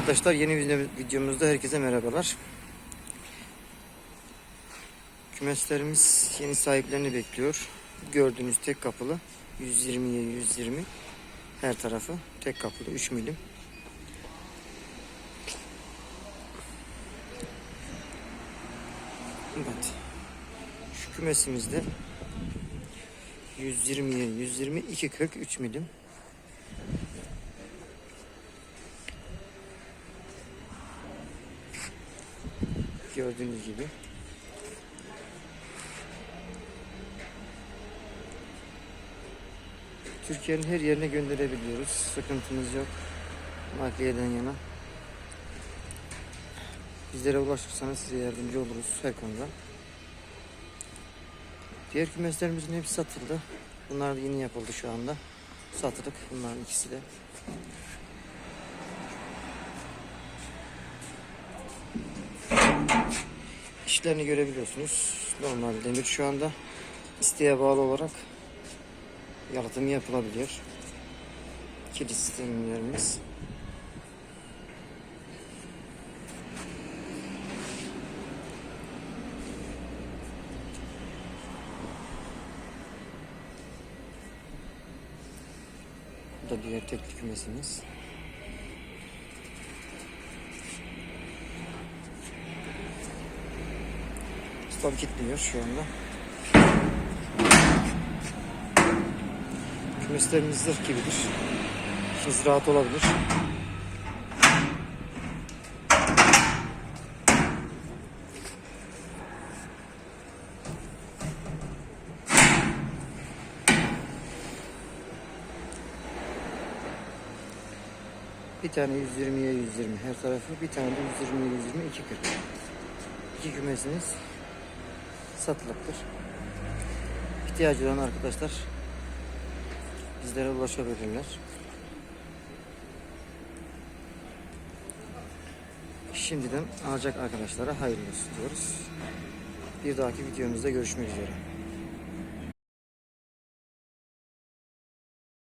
Arkadaşlar yeni video- videomuzda herkese merhabalar. Kümeslerimiz yeni sahiplerini bekliyor. Gördüğünüz tek kapılı 120'ye 120 her tarafı tek kapılı 3 milim. Evet. Şu kümesimizde 120'ye 120 240 3 milim. Gördüğünüz gibi. Türkiye'nin her yerine gönderebiliyoruz. Sıkıntımız yok. Nakliyeden yana. Bizlere ulaşırsanız size yardımcı oluruz her konuda. Diğer kümeslerimizin hepsi satıldı. Bunlar da yeni yapıldı şu anda. Satılık bunların ikisi de. İşlerini görebiliyorsunuz. Normal demir şu anda isteğe bağlı olarak yalıtımı yapılabiliyor. Kilit sistemlerimiz. Bu da diğer tekli kümesimiz. Ustam kilitliyor şu anda. Kümeslerimiz zırh gibidir. İşiniz rahat olabilir. Bir tane 120'ye 120 her tarafı, bir tane de 120'ye 120 240. İki kümesiniz satılıktır. İhtiyacı olan arkadaşlar bizlere ulaşabilirler. Şimdiden alacak arkadaşlara hayırlı olsun diyoruz. Bir dahaki videomuzda görüşmek üzere.